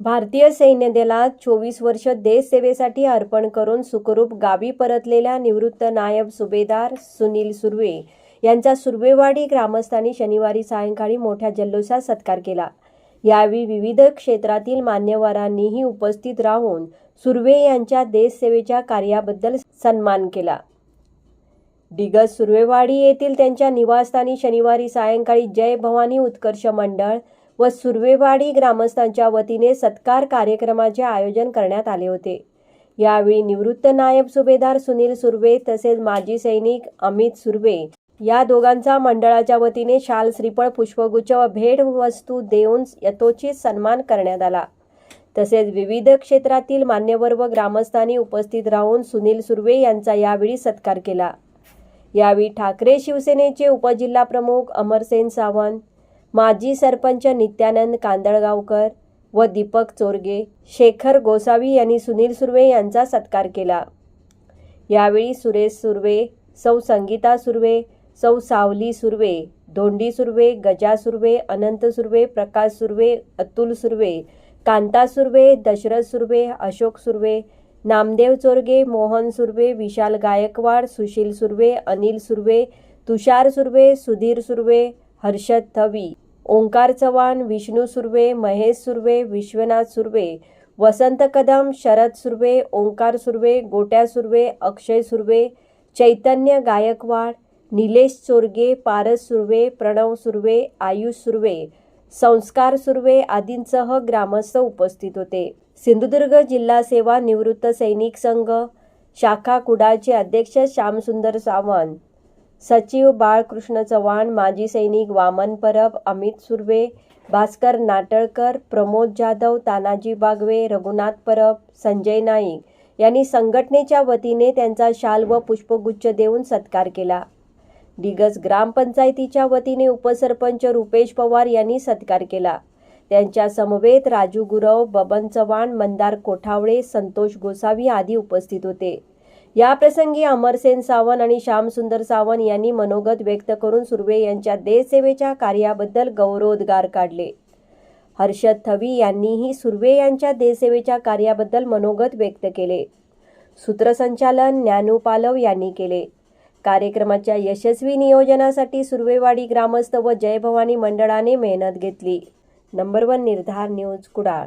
भारतीय सैन्य दलात चोवीस वर्ष देशसेवेसाठी अर्पण करून सुखरूप गावी परतलेल्या निवृत्त नायब सुभेदार सुनील सुर्वे यांचा सुर्वेवाडी ग्रामस्थांनी शनिवारी सायंकाळी मोठ्या जल्लोषात सत्कार केला. यावेळी विविध क्षेत्रातील मान्यवरांनीही उपस्थित राहून सुर्वे यांच्या देशसेवेच्या कार्याबद्दल सन्मान केला. डिगज सुर्वेवाडी येथील त्यांच्या निवासस्थानी शनिवारी सायंकाळी जय भवानी उत्कर्ष मंडळ व सुर्वेवाडी ग्रामस्थांच्या वतीने सत्कार कार्यक्रमाचे आयोजन करण्यात आले होते. यावेळी निवृत्त नायब सुभेदार सुनील सुर्वे तसेच माजी सैनिक अमित सुर्वे या दोघांचा मंडळाच्या वतीने शाल श्रीफळ पुष्पगुच्छ व भेट वस्तू देऊन यथोचित सन्मान करण्यात आला. तसेच विविध क्षेत्रातील मान्यवर व ग्रामस्थांनी उपस्थित राहून सुनील सुर्वे यांचा यावेळी सत्कार केला. यावेळी ठाकरे शिवसेनेचे उपजिल्हाप्रमुख अमरसेन सावंत माजी सरपंच नित्यानंद कांदळगावकर व दीपक चोरगे शेखर गोसावी यांनी सुनील सुर्वे यांचा सत्कार केला. यावेळी सुरेश सुर्वे सौ संगीता सुर्वे सौ सावली सुर्वे धोंडी सुर्वे गजा सुर्वे अनंत सुर्वे प्रकाश सुर्वे अतुल सुर्वे कांता सुर्वे दशरथ सुर्वे अशोक सुर्वे नामदेव चोरगे मोहन सुर्वे विशाल गायकवाड सुशील सुर्वे अनिल सुर्वे तुषार सुर्वे सुधीर सुर्वे हर्षद थवी ओंकार चव्हाण विष्णू सुर्वे महेश सुर्वे विश्वनाथ सुर्वे वसंत कदम शरद सुर्वे ओंकार सुर्वे गोट्या सुर्वे अक्षय सुर्वे चैतन्य गायकवाड निलेश चोरगे पारस सुर्वे प्रणव सुर्वे आयुष सुर्वे संस्कार सुर्वे आदींसह ग्रामस्थ उपस्थित होते. सिंधुदुर्ग जिल्हा सेवा निवृत्त सैनिक संघ शाखा कुडाळचे अध्यक्ष श्यामसुंदर सावंत सचिव बाळकृष्ण चव्हाण माजी सैनिक वामन परब अमित सुर्वे भास्कर नाटळकर प्रमोद जाधव तानाजी बागवे रघुनाथ परब संजय नाईक यांनी संघटनेच्या वतीने त्यांचा शाल व पुष्पगुच्छ देऊन सत्कार केला. दिगज ग्रामपंचायतीच्या वतीने उपसरपंच रुपेश पवार यांनी सत्कार केला. त्यांच्या समवेत राजू गुरव बबन चव्हाण मंदार कोठावळे संतोष गोसावी आदी उपस्थित होते. याप्रसंगी अमरसेन सावंत आणि श्यामसुंदर सावंत यांनी मनोगत व्यक्त करून सुर्वे यांच्या देशसेवेच्या कार्याबद्दल गौरवोद्गार काढले. हर्षद थवी यांनीही सुर्वे यांच्या देशसेवेच्या कार्याबद्दल मनोगत व्यक्त केले. सूत्रसंचालन ज्ञानू पालव यांनी केले. कार्यक्रमाच्या यशस्वी नियोजनासाठी सुर्वेवाडी ग्रामस्थ व जय भवानी मंडळाने मेहनत घेतली. Number one Nirdhar news Kudal.